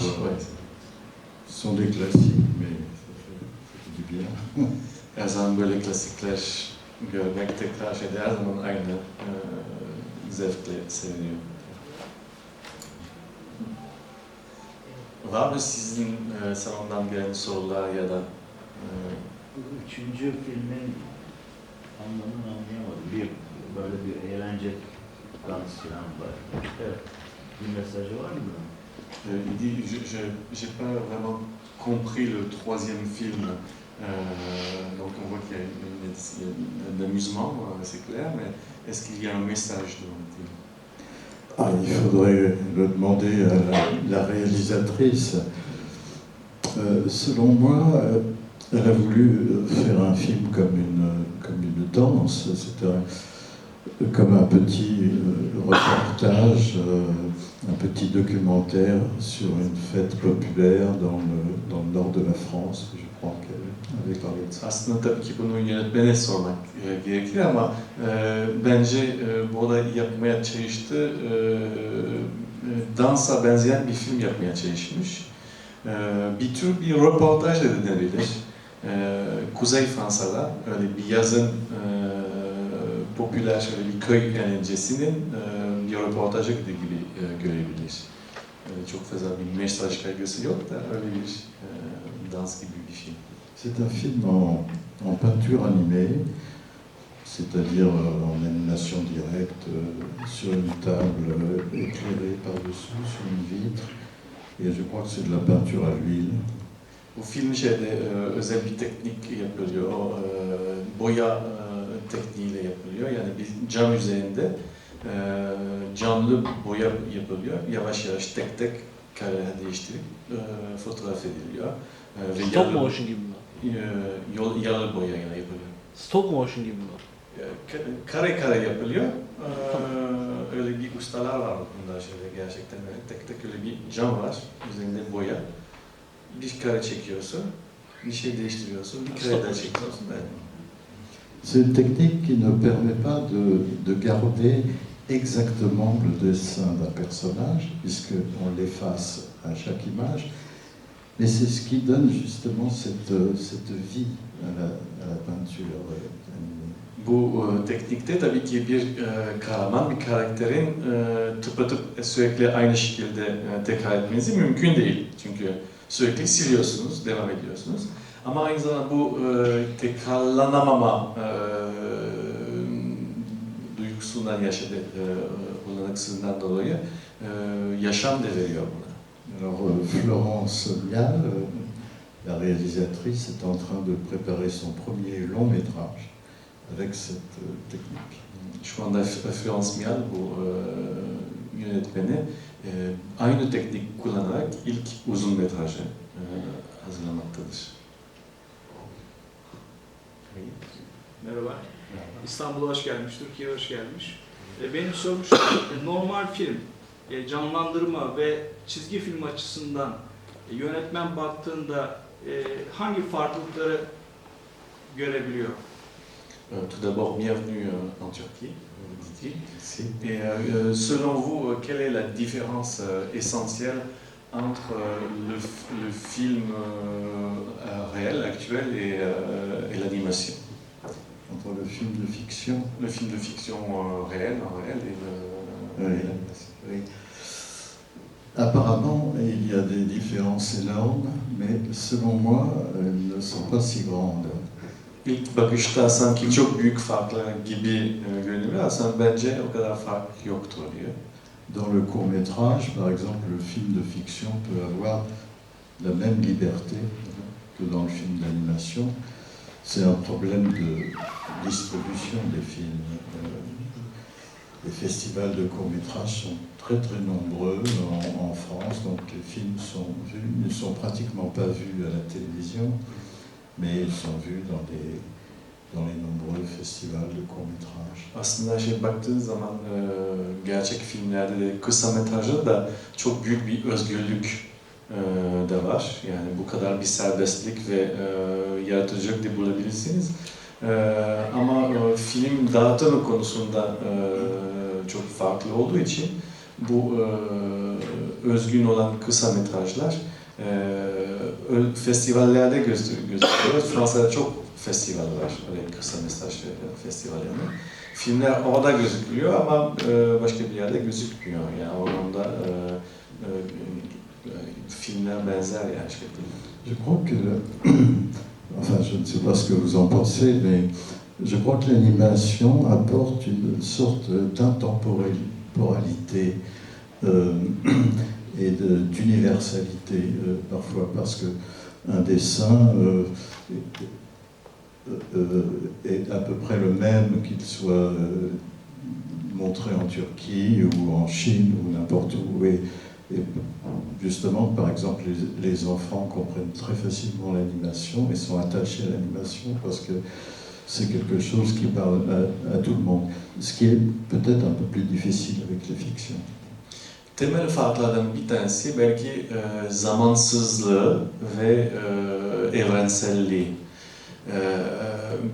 dommage. Ouais. Ouais. Ce sont des classiques, mais ça fait, ça fait du bien. Her zaman böyle klasikler görmek tekrar şeyde her zaman aynı e, zevkle seviniyor. Var mı sizin e, salondan gelen sorular ya da e, Üçüncü filmin anlamını anlayamadım. Bir böyle bir eğlence dans falan var. Evet. Bir mesajı var mı? Euh, il dit, je n'ai pas vraiment compris le troisième film. Euh, donc on voit qu'il y a, de l'amusement, euh, c'est clair, mais est-ce qu'il y a un message dans le film? Ah, il faudrait le demander à la, réalisatrice. Selon moi, elle a voulu faire un film comme une, comme une danse, un- comme un petit reportage, un petit documentaire sur une fête populaire dans le, dans le nord de la France. Je crois de ça. Aslında tabii ki bunu yönetmene sormak e, gerekir ama e, bence e, bu olay yapmaya çalıştı. E, e, dansa benzeyen bir film yapmaya çalışmış. E, bir tür bir röportaj da denebilir. E, Kuzey Fransa'da öyle bir yazın e, popüler şöyle bir köy eğlencesinin e, bir röportajı gibi görebilir. E, çok fazla bir mesaj kaygısı yok da öyle bir e, dans gibi bir film. C'est un film en, en peinture animée, c'est-à-dire euh, en animation directe, euh, sur une table euh, éclairée par-dessous, sur une vitre. Et je crois que c'est de la peinture à l'huile. Bu film şeyde özel bir teknik yapılıyor. O, boya tekniğiyle yapılıyor. Yani bir cam üzerinde e, canlı boya yapılıyor. Yavaş yavaş tek tek kareler değiştirip e, fotoğraf ediliyor. E, ve Stop yalı- motion gibi mi? e, yol, yalı boyayla yapılıyor. Stop motion gibi mi? E, ka- kare kare yapılıyor. E, öyle bir ustalar var bunda şöyle gerçekten böyle tek tek öyle bir cam var. Üzerinde boya. Bir kare çekiyorsun. Bir şey değiştiriyorsun. Bir kare daha çekiyorsun. C'est une technique qui ne permet pas de, de garder exactement le dessin d'un personnage, puisqu'on l'efface à chaque image, mais c'est ce qui donne justement cette, euh, vie à la, peinture euh. Bu e, teknikte tabii ki bir e, bir karakterin e, tıpatıp sürekli aynı şekilde e, tekrar mümkün değil. Çünkü sürekli siliyorsunuz, devam ediyorsunuz. Ama bu duygusundan yaşadı, e, olanaksızından dolayı e, yaşam da veriyor buna. Alors euh, Florence Mial, euh, la réalisatrice, est en train de préparer son premier long métrage avec cette euh, technique. Şu anda F- Florence Mial bu yönetmeni aynı teknik kullanarak ilk uzun metrajı hazırlamaktadır. Merhaba. İstanbul'a hoş gelmiş, Türkiye'ye hoş gelmiş. E, Benim sorum şu, normal film, e, canlandırma ve çizgi film açısından e, yönetmen baktığında e, hangi farklılıkları görebiliyor? Euh, tout d'abord, bienvenue euh, en Turquie, dit-il. Et euh, selon vous, euh, quelle est la différence euh, essentielle entre euh, le, le film euh, euh, réel, actuel et, euh, et l'animation Entre le film de fiction Le film de fiction euh, réel, en réel, et le- Oui. et l'animation. Oui. Apparemment, il y a des différences énormes, mais selon moi, elles ne sont pas si grandes. İlk bakışta sanki çok büyük farklar gibi e, görünüyor. Aslında bence o kadar fark yoktur diyor. Dans le court métrage, par exemple, le film de fiction peut avoir la même liberté que dans le film d'animation. C'est un problème de distribution des films. Euh, Les festivals de court métrage sont très très nombreux en, France, donc les films sont vus, ne sont pratiquement pas vus à la télévision, mais ils sont vus dans, des, dans les nombreux festivals de court métrage. Aslında şey zaman e, gerçek filmlerde de kısa metrajda da çok büyük bir özgürlük de var. Yani bu kadar bir serbestlik ve e, yaratıcılık da bulabilirsiniz. E, ama e, film dağıtımı konusunda e, çok farklı olduğu için bu e, özgün olan kısa metrajlar e, festivallerde göz- gözüküyor. Fransa'da çok festival var, öyle kısa metraj festivalleri. Filmler orada gözüküyor ama e, başka bir yerde gözükmüyor. Yani o anlamda e, e, e, şekilde. Je crois que, enfin je ne sais pas ce que vous en pensez, mais je crois que l'animation apporte une sorte d'intemporalité euh, et d'universalité euh, parfois, parce que un dessin euh, est, euh, à peu près le même qu'il soit euh, montré en Turquie ou en Chine ou n'importe où. Et, et justement, par exemple, les, les enfants comprennent très facilement l'animation et sont attachés à l'animation parce que c'est quelque chose qui parle à, à tout le monde. Ce qui est peut-être un peu plus difficile avec les fictions. Temel farklardan bir tanesi belki e, zamansızlığı ve e, evrenselliği. E,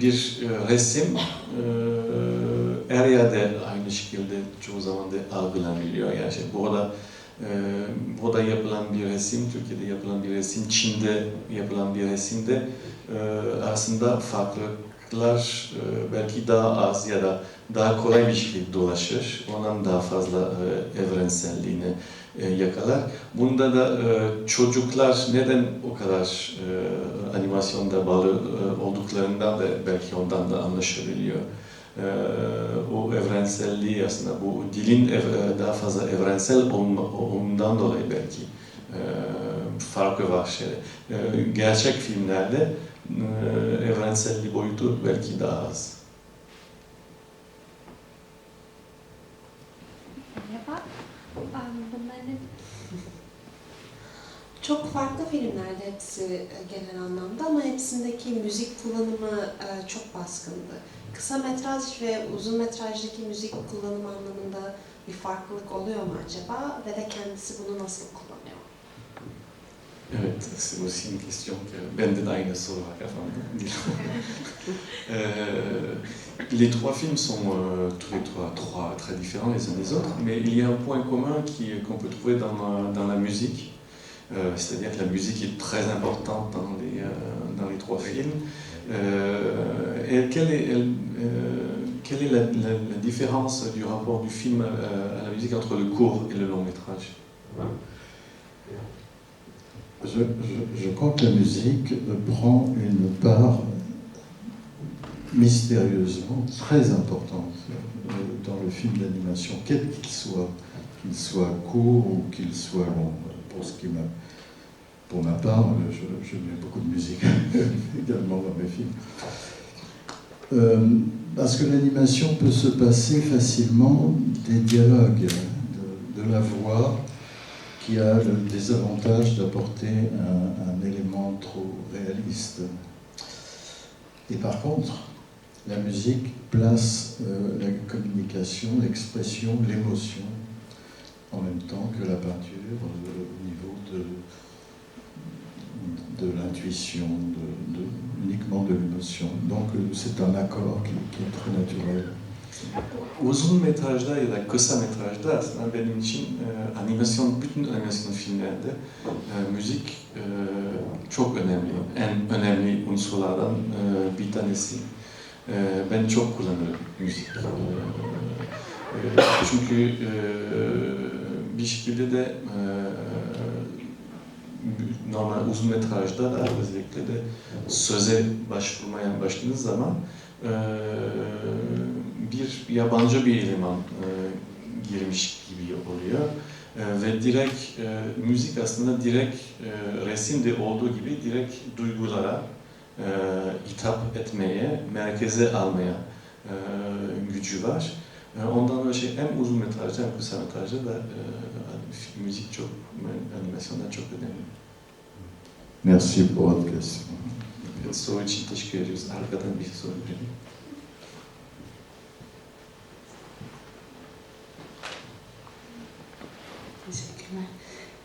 bir e, resim e, her yerde aynı şekilde çoğu zaman da algılanabiliyor. Yani şey, burada e, burada yapılan bir resim, Türkiye'de yapılan bir resim, Çin'de yapılan bir resimde e, aslında farklılıklar e, belki daha az ya da daha kolay bir şekilde dolaşır. Ondan daha fazla e, evrenselliğini yakalar. Bunda da çocuklar neden o kadar animasyonda bağlı olduklarından da belki ondan da anlaşılabiliyor. E, o evrenselliği aslında bu dilin ev, e, daha fazla evrensel olma, olmandan dolayı belki e, farkı var. Şey. E, gerçek filmlerde e, boyutu belki daha az. Merhaba. Bunların Çok farklı filmlerde hepsi e, genel anlamda ama hepsindeki müzik kullanımı e, çok baskındı. Kısa metraj ve uzun metrajdaki müzik kullanımı anlamında bir farklılık oluyor mu acaba ve de kendisi bunu nasıl kullanıyor? Evet, c'est aussi une question que bende de aynı soru var kafamda. Euh, les trois films sont euh, tous les trois, trois très différents les uns des autres, mais il y a un point commun qu'on peut trouver dans, la- dans la musique. Euh, C'est-à-dire que la musique est très importante dans les, euh, dans les trois films. Euh, et quelle est, elle, quelle est la, différence du rapport du film à, la musique entre le court et le long métrage? Je, je- crois que la musique prend une part mystérieusement très importante dans le film d'animation, quel qu'il soit, qu'il soit court ou qu'il soit long. Pour, ce qui m'a- pour ma part, euh, je, mets beaucoup de musique également dans mes films. Euh, parce que l'animation peut se passer facilement des dialogues, de, de la voix, qui a le désavantage d'apporter un, élément trop réaliste. Et par contre, la musique place euh, la communication, l'expression, l'émotion en même temps que la peinture de l'intuition, de, de- uniquement de l'émotion. Donc euh, c'est un accord qui, qui est très naturel. Uzun metrajda ya da kısa metrajda aslında benim için e, animasyon, bütün animasyon filmlerde e, müzik e, çok önemli. En önemli unsurlardan e, bir tanesi. E, ben çok kullanırım müzik. E, çünkü e, bir şekilde de e, normal uzun metrajda da özellikle de söze başvurmaya başladığınız zaman e, bir yabancı bir eleman e, girmiş gibi oluyor. E, ve direkt e, müzik aslında direkt e, resimde olduğu gibi direkt duygulara e, hitap etmeye, merkeze almaya e, gücü var. E, ondan dolayı şey hem uzun metrajda hem kısa metrajda da e, müzik çok, animasyonda çok önemli. Merci pour votre question. Soru için teşekkür ediyoruz. Arkadan bir soru verelim. Teşekkürler.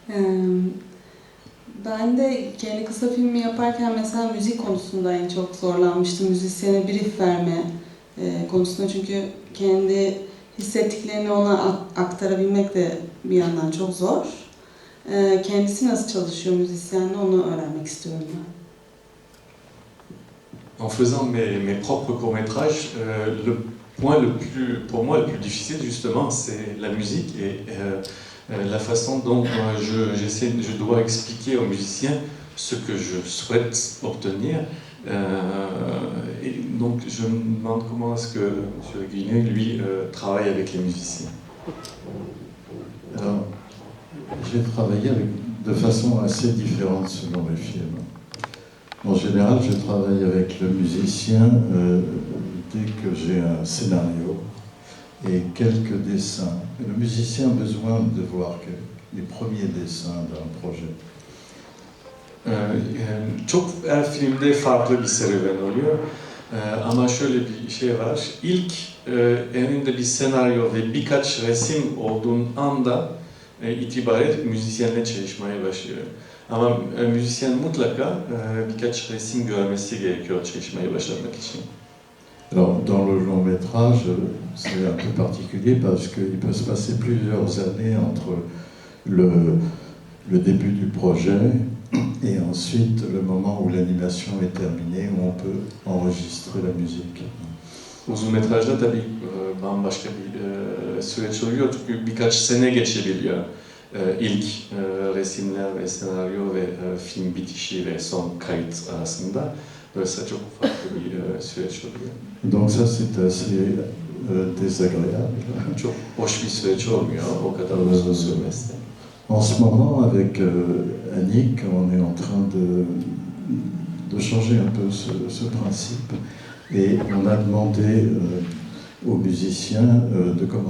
Ee, Ben de kendi kısa filmi yaparken mesela müzik konusunda en çok zorlanmıştım. Müzisyene brief verme e, konusunda çünkü kendi hissettiklerini ona ak- aktarabilmek de bir yandan çok zor. Ee, kendisi nasıl çalışıyor müzisyenle onu öğrenmek istiyorum ben. En faisant mes, mes propres courts-métrages, euh, le point le plus, pour moi le plus difficile justement, c'est la musique et euh, euh, la façon dont je, je dois expliquer aux musiciens ce que je souhaite obtenir. Euh, et donc je me demande comment est-ce que M. Guinet, lui, euh, travaille avec les musiciens. Alors, j'ai travaillé de façon assez différente selon les films. En général, je travaille avec le musicien euh, dès que j'ai un scénario et quelques dessins. Le musicien a besoin de voir les premiers dessins d'un projet. Çok her filmde farklı bir serüven oluyor. Ama şöyle bir şey var. İlk elinde bir senaryo ve birkaç resim olduğun anda e, itibaren müzisyenle çalışmaya başlıyor. Ama e, müzisyen mutlaka e, birkaç resim görmesi gerekiyor çalışmaya başlamak için. Alors, dans le long métrage, c'est un peu particulier parce qu'il peut se passer plusieurs années entre le, le début du projet et ensuite le moment où l'animation est terminée, où on peut enregistrer la musique. Uzun metrajda tabii bambaşka bir süreç oluyor çünkü birkaç sene geçebiliyor. İlk resimler ve senaryo ve film bitişi ve son kayıt arasında. Dolayısıyla çok farklı bir e, süreç oluyor. Donc ça, c'est assez euh, désagréable. Çok hoş bir süreç olmuyor o kadar uzun sürmesi. En ce moment, avec euh, Annick, on est en train de, changer un peu ce, ce principe. Et on a demandé euh, aux musiciens euh, de commencer